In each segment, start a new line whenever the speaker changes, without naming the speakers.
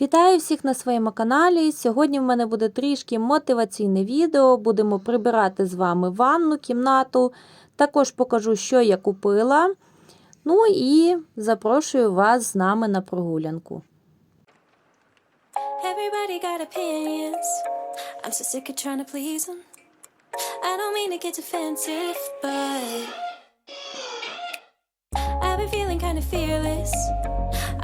Вітаю всіх на своєму каналі. Сьогодні в мене буде трішки мотиваційне відео. Будемо прибирати з вами ванну, кімнату. Також покажу, що я купила. Ну і запрошую вас з нами на прогулянку.
Everybody got opinions. I'm so sick of trying to please them. I don't mean to get defensive, but I've been feeling kind of fearless.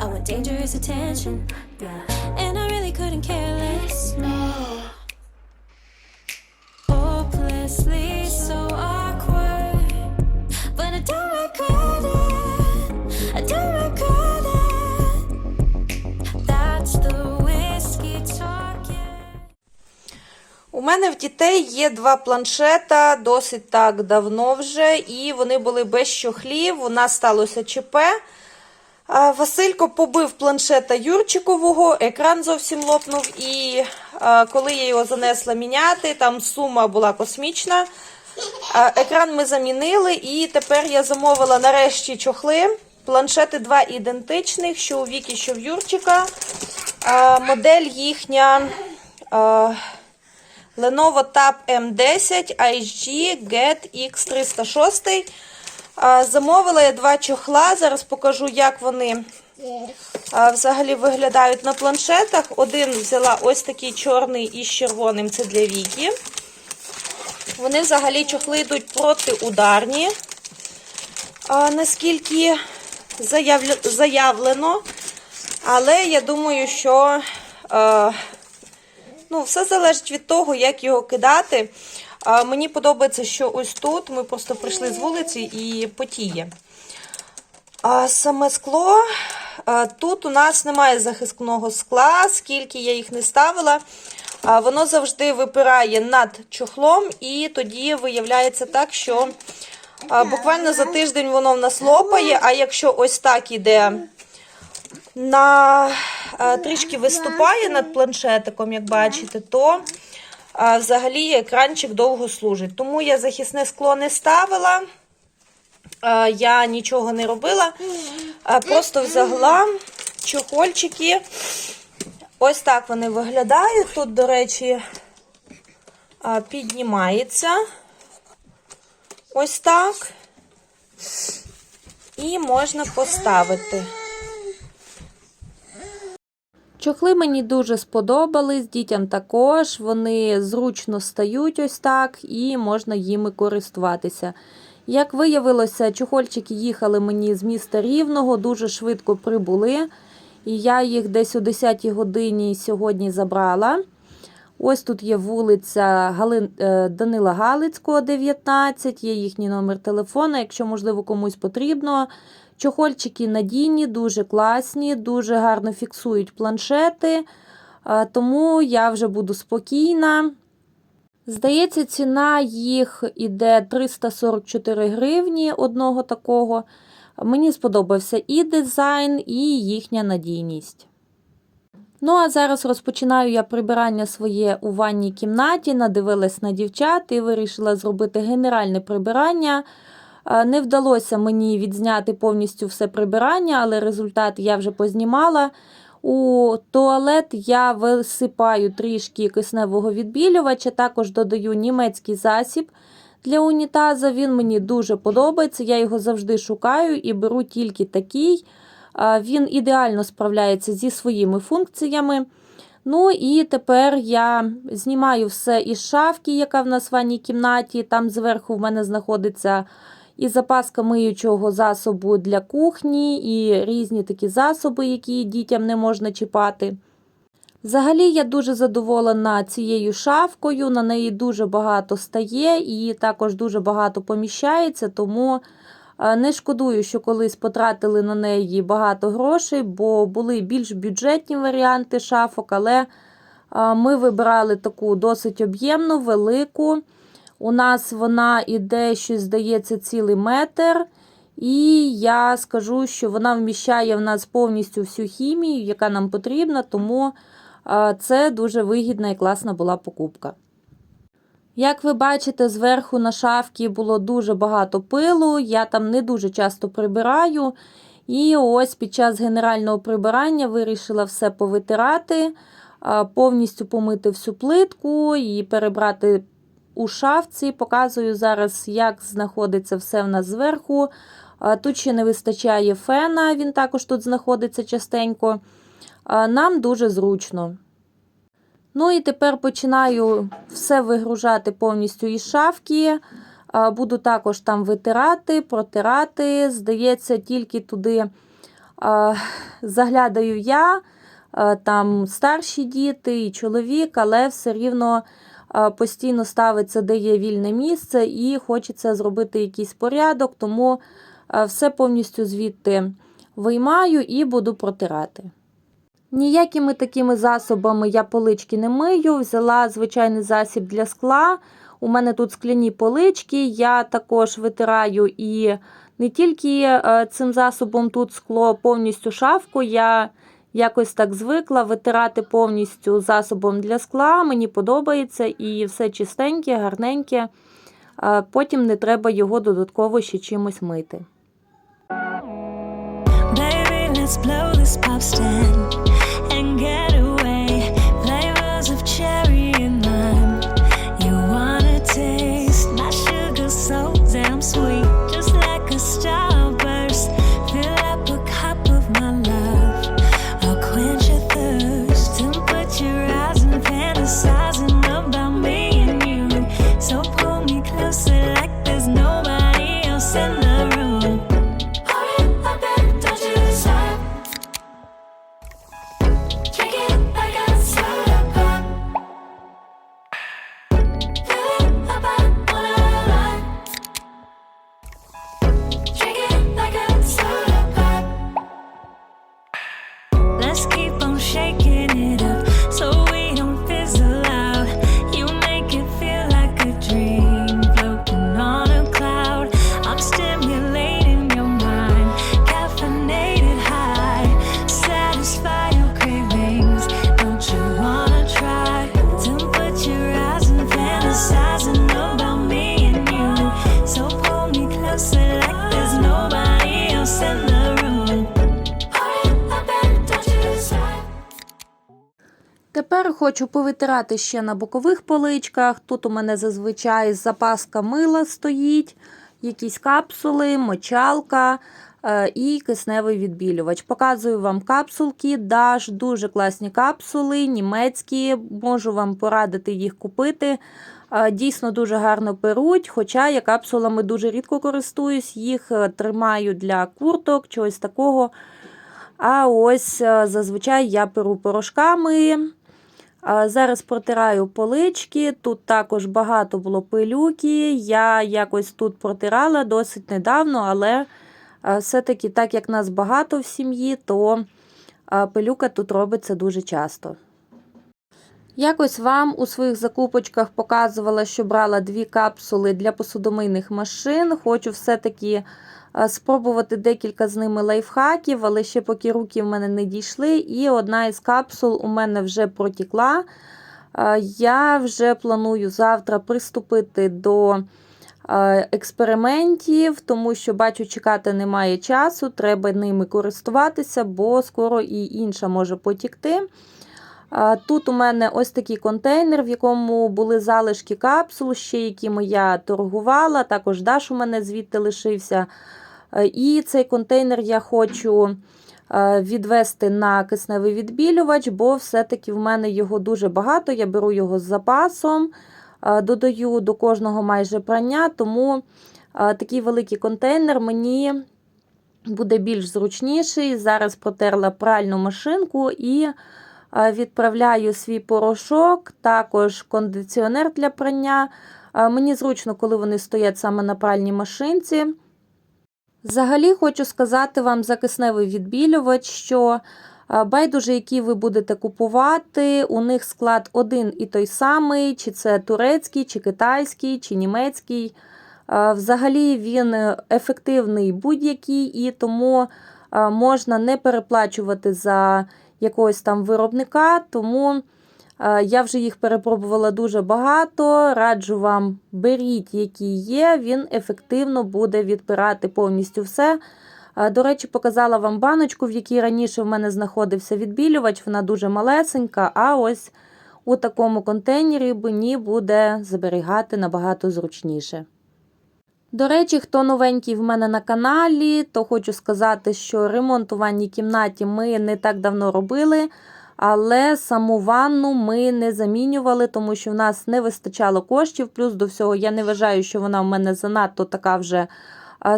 I want dangerous attention, and I really couldn't care less. No, hopelessly so awkward, but I don't regret it. I don't regret it. That's the whiskey talking.
У мене в дітей є два планшета, досить так давно вже, і вони були без щохлів. У нас сталося ЧП. Василько побив планшета Юрчикового, екран зовсім лопнув. І коли я його занесла міняти, там сума була космічна. Екран ми замінили, і тепер я замовила нарешті чохли. Планшети два ідентичних, що у Вікі, що в Юрчика. Модель їхня. Lenovo Tab M10 IG Get X306. Замовила я два чохла. Зараз покажу, як вони взагалі виглядають на планшетах. Один взяла ось такий чорний із червоним, це для Віки. Вони взагалі чохли йдуть протиударні. Наскільки заявлено. Але я думаю, що. Ну, все залежить від того, як його кидати. Мені подобається, що ось тут ми просто прийшли з вулиці і потіє. А саме скло. Тут у нас немає захисного скла, скільки я їх не ставила. Воно завжди випирає над чохлом, і тоді виявляється так, що буквально за тиждень воно в нас лопає. А якщо ось так іде на трішки виступає над планшетиком, як бачите, то а, взагалі екранчик довго служить. Тому я захисне скло не ставила, а, я нічого не робила, а, просто взяла чохольчики. Ось так вони виглядають. Тут, до речі, а, піднімається. Ось так. І можна поставити. Чохли мені дуже сподобались, дітям також. Вони зручно стають ось так і можна їми користуватися. Як виявилося, чохольчики їхали мені з міста Рівного, дуже швидко прибули. І я їх десь о 10 годині сьогодні забрала. Ось тут є вулиця Галин... е, Данила Галицького, 19, є їхній номер телефона, якщо, можливо, комусь потрібно. Чохольчики надійні, дуже класні, дуже гарно фіксують планшети, тому я вже буду спокійна. Здається, ціна їх іде 344 гривні одного такого. Мені сподобався і дизайн, і їхня надійність. Ну, а зараз розпочинаю я прибирання своє у ванній кімнаті, надивилась на дівчат і вирішила зробити генеральне прибирання. Е, Не вдалося мені відзняти повністю все прибирання, але результат я вже познімала. У туалет я висипаю трішки кисневого відбілювача, також додаю німецький засіб для унітаза. Він мені дуже подобається. Я його завжди шукаю і беру тільки такий. Він ідеально справляється зі своїми функціями. Ну і тепер я знімаю все із шафки, яка в нас в ванній кімнаті. Там зверху в мене знаходиться і запаска миючого засобу для кухні, і різні такі засоби, які дітям не можна чіпати. Взагалі, я дуже задоволена цією шафкою, на неї дуже багато стає і також дуже багато поміщається, тому е, не шкодую, що колись потратили на неї багато грошей, бо були більш бюджетні варіанти шафок, але е, ми вибирали таку досить об'ємну, велику. У нас вона іде, щось здається, цілий метр. І я скажу, що вона вміщає в нас повністю всю хімію, яка нам потрібна, тому це дуже вигідна і класна була покупка. Як ви бачите, зверху на шафці було дуже багато пилу, я там не дуже часто прибираю. І ось під час генерального прибирання вирішила все повитирати, повністю помити всю плитку і перебрати у шафці. Показую зараз, як знаходиться все в нас зверху. Тут ще не вистачає фена, він також тут знаходиться частенько. Нам дуже зручно. Ну і тепер починаю все вигружати повністю із шафки. Буду також там витирати, протирати. Здається, тільки туди заглядаю я, там старші діти і чоловік, але все рівно постійно ставиться, де є вільне місце, і хочеться зробити якийсь порядок, тому все повністю звідти виймаю і буду протирати. Ніякими такими засобами я полички не мию. Взяла звичайний засіб для скла. У мене тут скляні полички. Я також витираю і не тільки е, цим засобом тут скло, повністю шафку. Я якось так звикла витирати повністю засобом для скла. Мені подобається і все чистеньке, гарненьке. Е, Потім не треба його додатково ще чимось мити.
In the room.
Тепер хочу повитирати ще на бокових поличках. Тут у мене зазвичай запаска мила стоїть, якісь капсули, мочалка е, і кисневий відбілювач. Показую вам капсулки, Даш, дуже класні капсули, німецькі. Можу вам порадити їх купити. Е, Дійсно дуже гарно перуть, хоча я капсулами дуже рідко користуюсь, їх е, тримаю для курток, чогось такого. А ось зазвичай я перу порошками. Зараз протираю полички. Тут також багато було пилюки. Я якось тут протирала досить недавно, але все-таки, так як нас багато в сім'ї, то пилюка тут робиться дуже часто. Якось вам у своїх закупочках показувала, що брала дві капсули для посудомийних машин. Хочу все-таки е, спробувати декілька з ними лайфхаків, але ще поки руки в мене не дійшли. І одна із капсул у мене вже протікла. Е, Я вже планую завтра приступити до е, експериментів, тому що бачу, чекати немає часу, треба ними користуватися, бо скоро і інша може потікти. Тут у мене ось такий контейнер, в якому були залишки капсул, ще якими я торгувала. Також Даш у мене звідти лишився. Е, І цей контейнер я хочу е, відвести на кисневий відбілювач, бо все-таки в мене його дуже багато. Я беру його з запасом, е, додаю до кожного майже прання, тому такий великий контейнер мені буде більш зручніший. Зараз протерла пральну машинку і відправляю свій порошок, також кондиціонер для прання. Е, Мені зручно, коли вони стоять саме на пральній машинці. Взагалі хочу сказати вам за кисневий відбілювач, що е, байдуже, який ви будете купувати, у них склад один і той самий, чи це турецький, чи китайський, чи німецький. Е, Взагалі він ефективний будь-який, і тому е, можна не переплачувати за якогось там виробника. Тому е, я вже їх перепробувала дуже багато. Раджу вам, беріть, який є, він ефективно буде відпирати повністю все. Е, До речі, показала вам баночку, в якій раніше в мене знаходився відбілювач. Вона дуже малесенька, а ось у такому контейнері мені буде зберігати набагато зручніше. До речі, хто новенький в мене на каналі, то хочу сказати, що ремонт у ванній кімнаті ми не так давно робили, але саму ванну ми не замінювали, тому що в нас не вистачало коштів. Плюс до всього я не вважаю, що вона в мене занадто така вже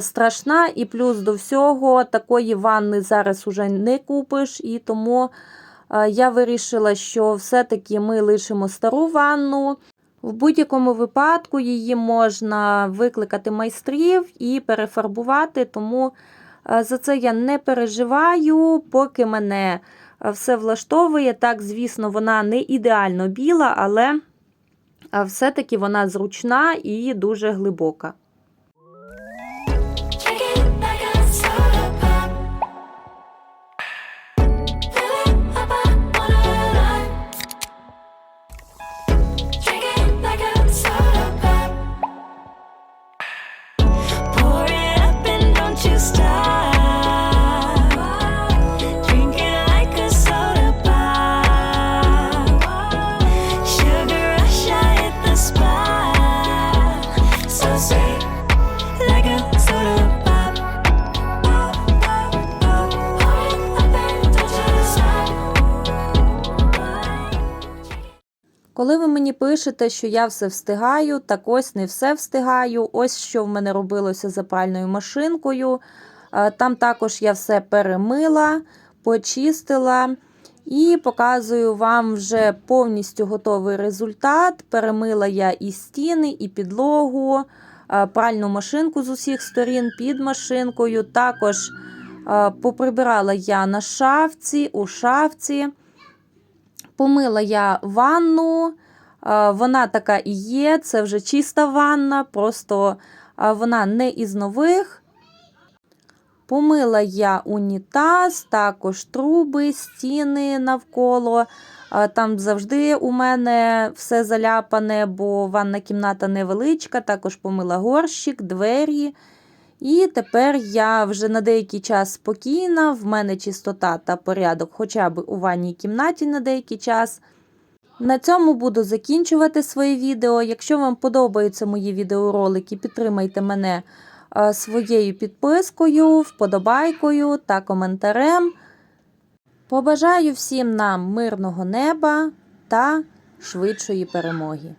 страшна. І плюс до всього такої ванни зараз уже не купиш, і тому я вирішила, що все-таки ми лишимо стару ванну. В будь-якому випадку її можна викликати майстрів і перефарбувати, тому е, за це я не переживаю, поки мене е, все влаштовує. Так, звісно, вона не ідеально біла, але е, все-таки вона зручна і дуже глибока. Пишете, що я все встигаю, так ось не все встигаю. Ось що в мене робилося за пральною машинкою. Е, Там також я все перемила, почистила і показую вам вже повністю готовий результат. Перемила я і стіни, і підлогу, е, пральну машинку з усіх сторін під машинкою. Також е, поприбирала я на шафці, у шафці. Помила я ванну, вона така і є, це вже чиста ванна, просто вона не із нових. Помила я унітаз, також труби, стіни навколо. Там завжди у мене все заляпане, бо ванна кімната невеличка, також помила горщик, двері. І тепер я вже на деякий час спокійна, в мене чистота та порядок хоча б у ванній кімнаті на деякий час. На цьому буду закінчувати своє відео. Якщо вам подобаються мої відеоролики, підтримайте мене е, своєю підпискою, вподобайкою та коментарем. Побажаю всім нам мирного неба та швидшої перемоги.